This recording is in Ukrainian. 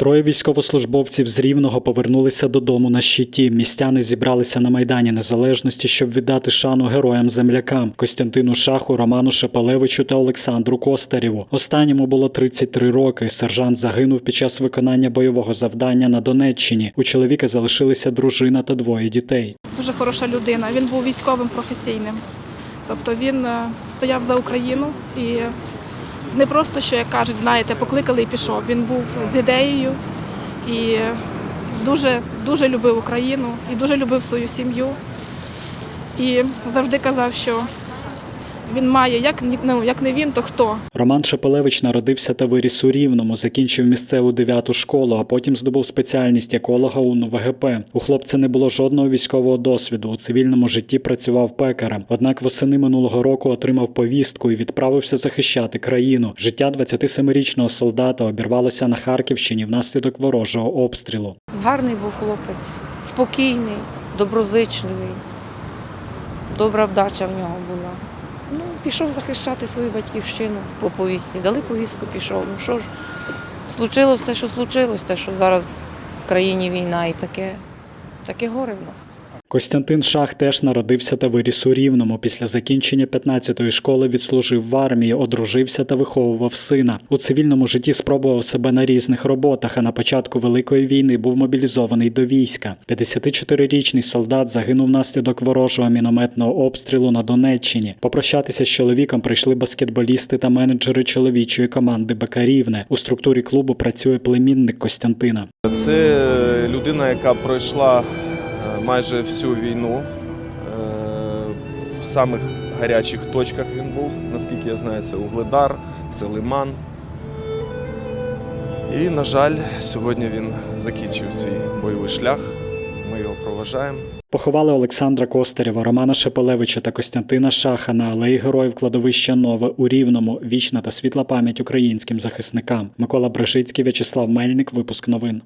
Троє військовослужбовців з Рівного повернулися додому на щиті. Містяни зібралися на Майдані Незалежності, щоб віддати шану героям-землякам Костянтину Шаху, Роману Шепелевичу та Олександру Костарєву. Останньому було 33 роки. Сержант загинув під час виконання бойового завдання на Донеччині. У чоловіка залишилися дружина та двоє дітей. дуже хороша людина. Він був військовим професійним. Тобто він е, стояв за Україну і не просто, що як кажуть, знаєте, покликали і пішов. Він був з ідеєю і дуже, дуже любив Україну і дуже любив свою сім'ю. І завжди казав, що він має, як, ну, як не він, то хто? Роман Шепелевич народився та виріс у Рівному, закінчив місцеву дев'яту школу, а потім здобув спеціальність еколога у НВГП. У хлопця не було жодного військового досвіду. У цивільному житті працював пекарем. Однак восени минулого року отримав повістку і відправився захищати країну. Життя 27-річного солдата обірвалося на Харківщині внаслідок ворожого обстрілу. Гарний був хлопець, спокійний, доброзичливий, добра вдача в нього була. Ну, пішов захищати свою батьківщину по повістці. Дали повістку, пішов. Ну що ж, случилось те, що случилось, те, що зараз в країні війна і таке, таке горе в нас. Костянтин Шах теж народився та виріс у Рівному. Після закінчення 15-ї школи відслужив в армії, одружився та виховував сина. У цивільному житті спробував себе на різних роботах, а на початку Великої війни був мобілізований до війська. 54-річний солдат загинув внаслідок ворожого мінометного обстрілу на Донеччині. Попрощатися з чоловіком прийшли баскетболісти та менеджери чоловічої команди Бекарівне. У структурі клубу працює племінник Костянтина. Це людина, яка пройшла майже всю війну. Е, В самих гарячих точках він був, наскільки я знаю, це Угледар, це Лиман. І, на жаль, сьогодні він закінчив свій бойовий шлях. Ми його проважаємо. Поховали Олександра Костарєва, Романа Шепелевича та Костянтина Шаха на алеї героїв кладовища Нове у Рівному. Вічна та світла пам'ять українським захисникам. Микола Брешицький, В'ячеслав Мельник. Випуск новин.